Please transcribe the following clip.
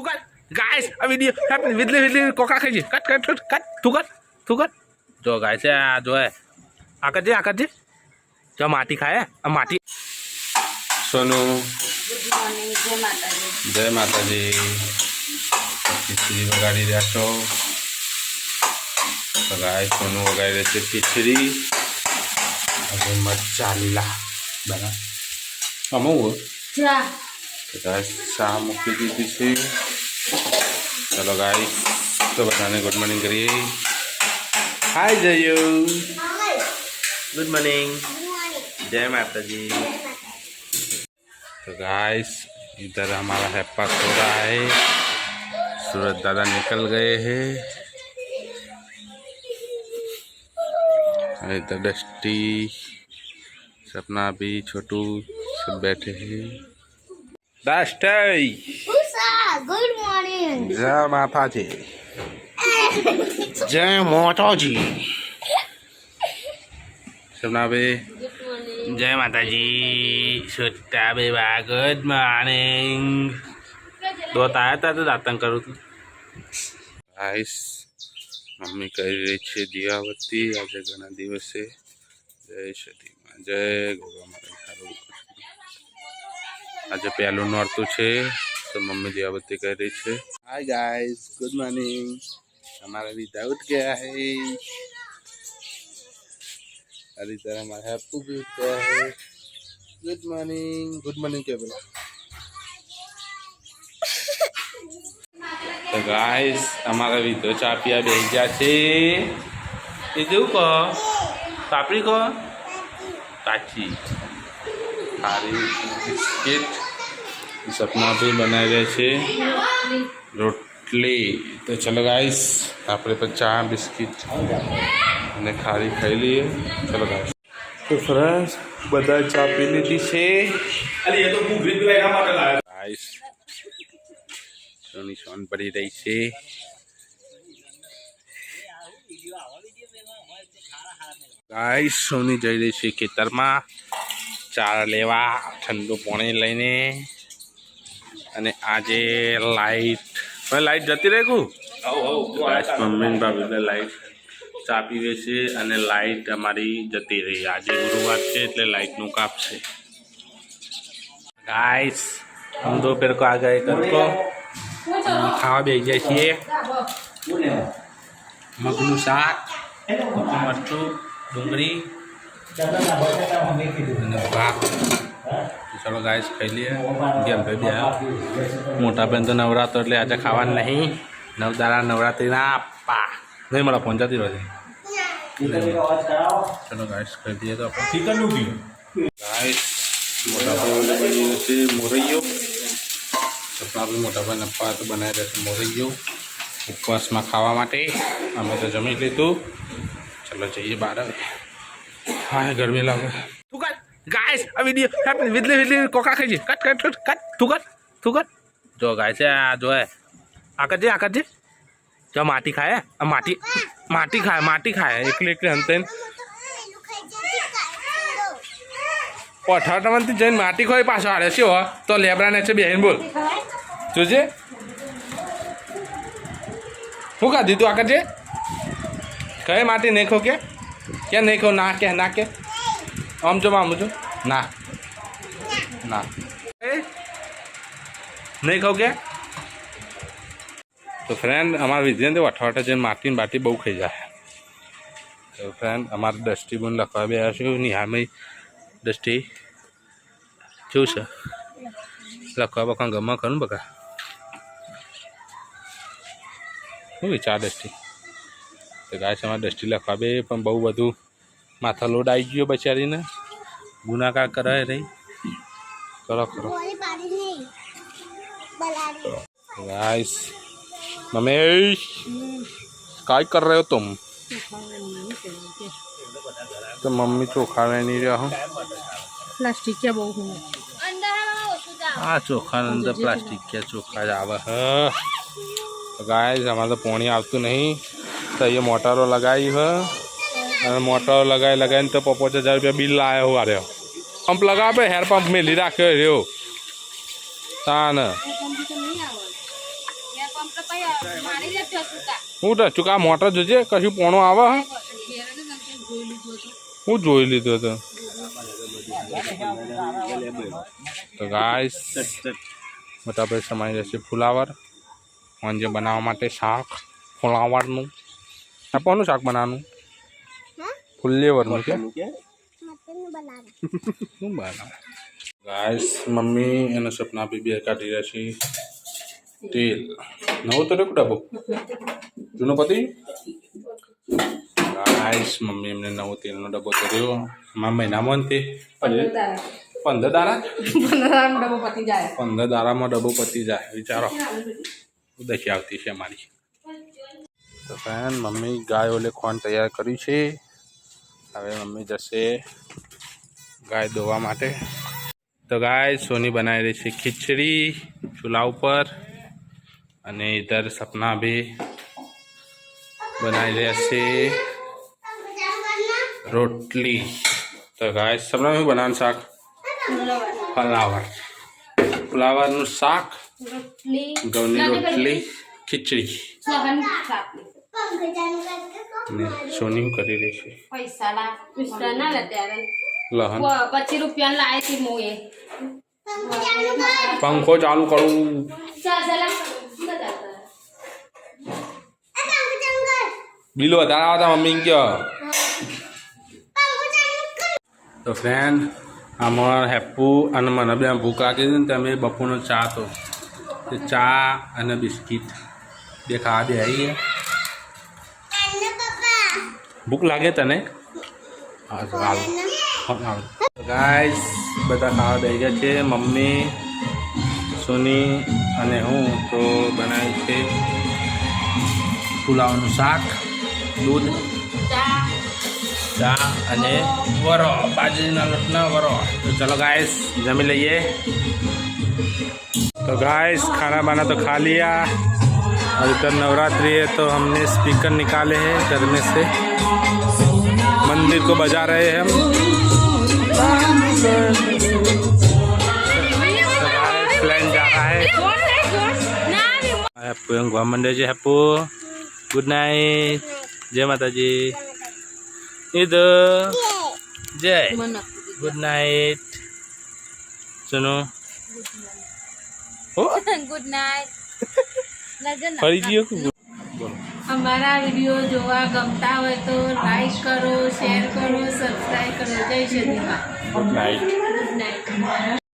તું કર. ગાઈસ આ વિડિયો હેપી વિદલી વિદલી કોકા ખાઈ છે કટ કટ કટ કટ તું કર તું કર. જો ગાઈસ આ જો હે આ કરજે આ કરજે જો માટી ખાય આ માટી. સોનું. જય માતાજી. જય માતાજી. ખીચડી વગાડી રહ્યા છો? તો ગાય સોનું વગાડી રહે છે ખીચડી. હવે મસાલા બરાબર. અમુક ચા तो शाह मुक्ति चलो गाइस तो बताने गुड मॉर्निंग करिए। हाय जयू गुड मॉर्निंग जय माता जी तो गाइस इधर हमारा हैप्पा सो रहा है। सूरज दादा निकल गए हैं। इधर डस्टी सपना भी, छोटू सब बैठे हैं। દાસ્ટાઈ ઉષા ગુડ મોર્નિંગ જય માતાજી. જય મોતોજી સુનાબે જય માતાજી. સુટ્ટાબે બા ગુડ મોર્નિંગ. દોત આવ્યા તા તો દાતંગ કરું હતું આઈસ મમ્મી કરી રહી છે દિવાવતી. આજે ઘણા દિવસે. જય સતીમાં જય ગોગા માતા આજે પહેલું નોરતું છે તો મમ્મી દિયાવતી કરી રહી છે હાય ગાઈસ ગુડ મોર્નિંગ हमारा विदा उठ गया है अभी तरह हमारा हैप्पू भी उठ गया है गुड मॉर्निंग गुड मॉर्निंग क्या बोला તો ગાઈસ અમારા વિધો ચા પીવા બેસી ગયા છે એ જેવું કહો પાપડી કહો કાચી ખારી બિસ્કિટ સપના બી બનાવી રહ્યા છે. રોટલી તો ચલો ગાઈસ આપણે પણ ચા બિસ્કિટ અને ખારી ખાઈ લઈએ. ચલો ગાઈસ તો ફ્રેન્ડ્સ બધા ચા પી લીધી છે. ગાઈસ સોની સોન પડી રહી છે. ગાઈસ સોની જઈ રહી છે ખેતરમાં. ચાર લેવા, ઠંડુ પાણી લઈને. અને આજે લાઈટ. હવે લાઈટ જતી રહી મમ્મી ભાભી એટલે લાઈટ ચાપી પીવે છે અને લાઈટ અમારી જતી રહી. આજે ગુરુવાર છે એટલે લાઈટનું કાપ છે ગાઈસ હમ દો પેર કો આ ખાવા બેસી જાય છીએ. મગનું શાક, મરચું, ડુંગળી ચાલો ગાઈસ ખાઈ લઈએ. ગેમ ભાઈ બે મોટા બેન તો નવરાતો એટલે આજે ખાવાનું નહીં. નવદારા નવરાત્રિના પા નહીં મળે પહોંચાતી રહે ચલો ગાઈસ ખાઈ લઈએ તો આપણે. ગાઈસ મોટા ભાઈ બની છે મોરૈયો. સપના મોટા ભાઈ નપ્પા તો બનાવી રહ્યા છે મોરૈયો. ઉપવાસમાં ખાવા માટે. અમે તો જમી લીધું. ચલો જઈએ બહાર હવે. હા ગરમી લાગે. તું કર ગાઈસ, આ વીડિયો હેપી વિદલી વિદલી કોકા ખાઈ છે કટ કટ કટ કટ. તું કર તું કર. જો છે આ જો હે આ કરજે આ કરજે જો. માટી ખાય આ માટી માટી ખાય માટી ખાય. એકલી એકલી અંતે અઠાવટામાંથી જઈને માટી ખોઈ પાછો હારે છે, હો. તો લેબરાને છે બેહીને બોલ. જોજે શું કાઢી તું આ જે? કઈ માટી નહીં ખો કે કે નહીં ખો ના કે ના કે આમ જો મામું છું ના ના એ નહીં ખાવ કે તો ફ્રેન્ડ અમારા વિદ્યાર્થી અઠવાડિયે જઈને માટીની બાટી બહુ ખાઈ જાય તો ફ્રેન્ડ અમારે ડસ્ટબિન લખવા બે છું નિહામય દૃષ્ટિ શું છે લખવા બખવા ગમવા ખરું બકા શું વિચાર દૃષ્ટિ તો ગાય છે અમારે દૃષ્ટિ લખવા બે પણ બહુ બધું માથા લોડ આવી ગયો બચારીને ગુનાકાર કરાય રહી કરો કરો ગાઈસ મમેશ काय कर रहे हो तुम तो मम्मी चोखा में नहीं रहा हूँ प्लास्टिक क्या बहुत हूँ हाँ चोखा अंदर प्लास्टिक क्या चोखा जावा है गाय हमारा तो पानी आत नहीं तो ये मोटारो लगाई है અને મોટર લગાવી લગાવીને તો પપ્પો હજાર રૂપિયા બિલ લાવ્યો હું આર્યો. પંપ લગાવે, હેર પંપ મેલી રાખ્યો, રહ્યો. તા ને મારી લે ઠસુકા હું તો ચૂકા મોટર જોજે, કશું પોણો આવે, હે? જોઈ લીધો તો. તો મોટા ભાઈ સમાઈ જશે ફુલાવર. વાંજે બનાવવા માટે શાક, ફુલાવરનું. આપવાનું શાક બનાવવાનું. ફુલ્લેવરનું છે શું બનાવે ગાઈસ મમ્મી અને સપના બી બે કાઢી રહ્યા છે તેલ નવો તો રેકું ડબ્બો જૂનો પતિ ગાઈસ મમ્મી એમને નવો તેલનો ડબ્બો કર્યો મા મહિનામાં તે પંદર દારા પંદર દારામાં ડબ્બો પતી જાય વિચારો દશી આવતી છે અમારી તો ફેન મમ્મી ગાય ઓલે ખોન તૈયાર કર્યું છે હવે મમ્મી જશે ગાય દોવા માટે. તો ગાય સોની બનાવી રહી છે ખીચડી ચૂલા ઉપર અને ઇધર સપના બી બનાવી રહ્યા છે. રોટલી. તો ગાય સપના શું બનાવવાનું શાક? ફ્લાવર. ફ્લાવરનું શાક રોટલી. ઘઉંની રોટલી ખીચડી. સોની કરી રહી છે. પૈસા લા પૈસા ના લે ત્યારે. લહન. પચીસ રૂપિયા લાવી હતી હું એ પંખો ચાલુ કરું. ચાલ ચાલ બધા બિલ વધારે આવતા મમ્મી કે તો ફ્રેન્ડ આમાં હેપ્પુ અને મને બે ભૂખ લાગી હતી ને તમે બપોરનો ચા તો. તે ચા અને બિસ્કિટ. બે ખાવા બે આવી ગયા. ભૂખ લાગે તને? ગાઈસ બધા ખાવા દઈ ગયા છે. મમ્મી, સોની અને હું તો બનાવી છે પુલાવનું શાક, દૂધ, ચા અને વરો, બાજરીના લોટના વરો. તો ચલો ગાઈસ જમી લઈએ. તો ગાઈસ ખાના બાના તો ખા લિયા और इधर तो नवरात्रि है तो हमने स्पीकर निकाले हैं घर में से। मंदिर को बजा रहे हैं हम। प्लान जा रहा है। मंडे जी हैप्पू गुड नाइट जय माता जी इधर जय। गुड नाइट सुनो। गुड नाइट ફરી ગયો અમારા વીડિયો જોવા ગમતા હોય તો લાઈક કરો શેર કરો સબસ્ક્રાઈબ કરો. જય Shri good night good night